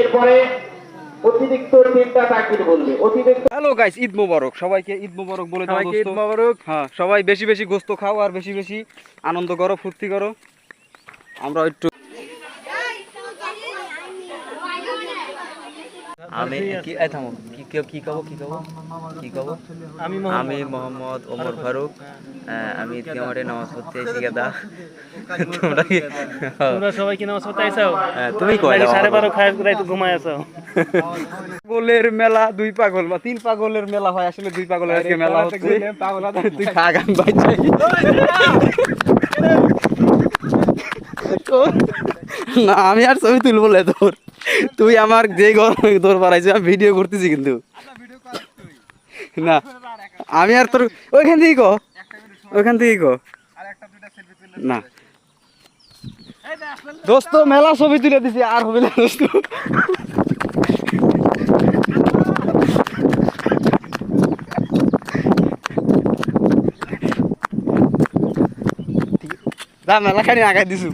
এরপরে অতিরিক্ত তিনটা তাকির বলবে। অতিরিক্ত হ্যালো গাইস ঈদ মোবারক। সবাইকে ঈদ মোবারক বলে দাও সবাইকে ঈদ মোবারক। হ্যাঁ সবাই বেশি বেশি গোস্ত খাও আর বেশি বেশি আনন্দ করো ফুর্তি করো। আমরা একটু আমি কি থামো। কি কি- কি কব কি কব? কি কব? আমি আমি মোহাম্মদ ওমর ফারুক। আমি ঈদগামারে নামাজ পড়তে এসে গেদা। তোমরা কি তোমরা সবাই কি নামাজ পড়তে আইসাও হ্যাঁ, তুমি কয় নাকি দাও সাড়ে বারো খায় রাইতে ঘুমায় আছো। পাগলের মেলা দুই পাগল বা তিন পাগলের মেলা হয় আসলে দুই পাগলের আজকে মেলা হচ্ছে। তুই খা গান বাজাই না আমি আর ছবি তুলবো না তোর। তুই আমার যে গরমে তোর বাড়াইছে আমি ভিডিও করতেছি কিন্তু। না আমি আর তোর ওইখান থেকে কো। ওইখান থেকে কো। না। দোস্ত মেলা ছবি তুলে দিছি আর হবে না দোস্ত। যা মেলা খানি আগাই দিছু।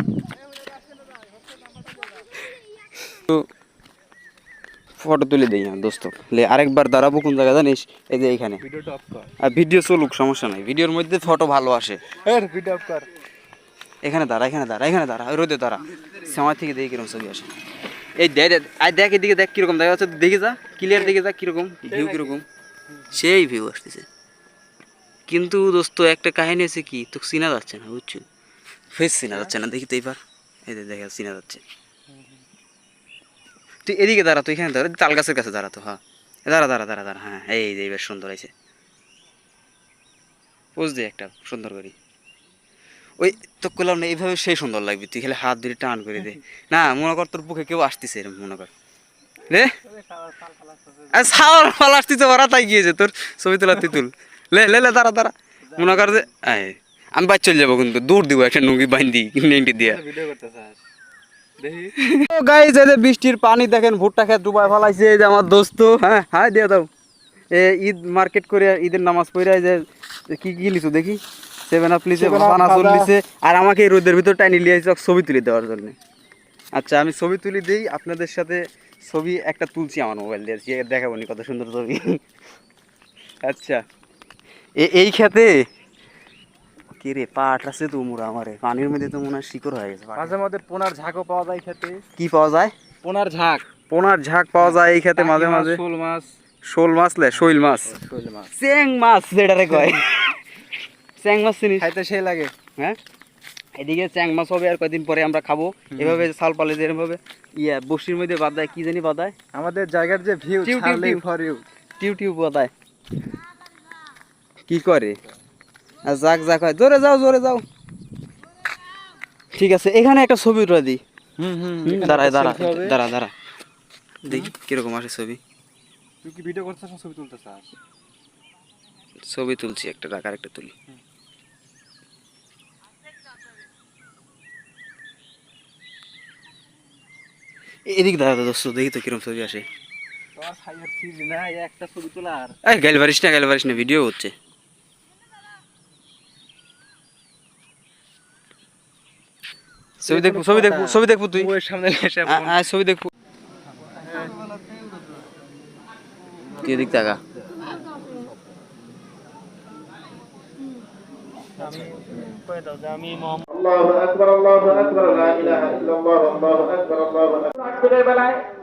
ফটো তুলে দিই হ্যাঁ দোস্ত। লে আরেকবার দাঁড়াবো কোন জায়গা জানিস? এই যে কর। আর ভিডিও চলুক সমস্যা নাই। ভিডিওর মধ্যে ফটো ভালো আসে। এখানে দাঁড়া এখানে দাঁড়া এখানে দাঁড়া রোদে দাঁড়া। সময় থেকে দেখি কীরকম ছবি আসে। এই দেখ দেখ আয় দেখ এদিকে দেখ কীরকম দেখা যাচ্ছে। দেখে যা ক্লিয়ার দেখে যা কীরকম ভিউ কীরকম। সেই ভিউ আসতেছে। কিন্তু দোস্ত একটা কাহিনী আছে কি? তো চিনা যাচ্ছে না বুঝছ? ফেস চিনা যাচ্ছে না দেখি তো এইবার। এই দেখা চিনা যাচ্ছে। তুই এদিকে দাঁড়া, তুই এখানে দাঁড়া তাল গাছের কাছে দাঁড়া তো হ্যাঁ। দাঁড়া দাঁড়া দাঁড়া দাঁড়া হ্যাঁ এই যে এবার সুন্দর আছে পোজ দে একটা সুন্দর করি। ওই তো করলাম না, এইভাবে সেই সুন্দর লাগবে, তুই খালি হাত ধরে টান করে দে। না, মনে কর তোর বুকে কেউ আসতেছে এরকম মনে কর। রে সাওয়ার ফাল আসতেছে, ওরা তাই গিয়েছে, তোর ছবি তোলা তুই তুল। লে লে দাঁড়া দাঁড়া। মনে কর যে আমি বাদ চলে যাব কিন্তু দূর দিব, একটা নুঙ্গি বান্ধি নেংটি দিয়ে। ও গাইজ এই যে বৃষ্টির পানি দেখেন ভুট্টা খেত ডুবাই ফেলাইছে এই যে আমার দোস্ত। হ্যাঁ হ্যাঁ দিয়ে দাও। এ ঈদ মার্কেট করে ঈদের নামাজ পড়ে যে কি কি লিচু দেখি? সেভেন আপ লিচে পানাসুর খাজা। আর আমাকে এই রোদের ভিতর টাইনি লিয়ে আইছে ছবি তুলে দেওয়ার জন্য। আচ্ছা আমি ছবি তুলে দিই আপনাদের সাথে ছবি একটা তুলছি আমার মোবাইল দিয়ে দেখাবো নি কত সুন্দর ছবি। আচ্ছা এ- এই খেতে কি রে? পাট আছে তো মুরা আমারে। পানির মধ্যে তো মনে হয় শিকড় হয়ে গেছে মাঝে মধ্যে পোনার ঝাঁকও পাওয়া যায় খেতে। কি পাওয়া যায়? পোনার ঝাঁক। পোনার ঝাঁক পাওয়া যায় এই খেতে মাঝে মাঝে। শোল মাছ। শোল মাছ লে শৈল মাছ। শোল মাছ। চেং মাছ যেটারে কয়। চ্যাং মাছ চিনিস? খাইতে সেই লাগে। হ্যাঁ? এদিকে চ্যাং মাছ হবে আর কয়দিন পরে আমরা খাব। এভাবে সাল পালে যে এরকম ইয়া বসির মধ্যে বাদায় কি জানি বাদায়? আমাদের জায়গার যে ভিউ টিউ, টিউ, ফর ইউ টিউ টিউ বাদায়। কি করে? যাক যাক হয়। জোরে যাও জোরে যাও। ঠিক আছে এখানে একটা ছবি উঠে দিই হুম হুম হুম, দাঁড়ায় দাঁড়া দাঁড়া দাঁড়া। দেখি কীরকম আসে ছবি। তুই কি ভিডিও করতে চাস ছবি তুলতে চাস? ছবি তুলছি একটা একটা তুলি। এদিক দাঁড়া দোস্ত দেখি তো কিরম ছবি আসে। একটা ছবি এই গেল পারিস না গেল পারিস না ভিডিও হচ্ছে। ছবি দেখব ছবি দেখব ছবি দেখব তুই। ওর সামনে ছবি দেখব তুই এদিক টাকা কয়ে দাও যে আমি মোহাম্মদ আল্লাহু আকবার আল্লাহু আকবার লা ইলাহা ইল্লাল্লাহ আল্লাহু আকবার আল্লাহু আকবার।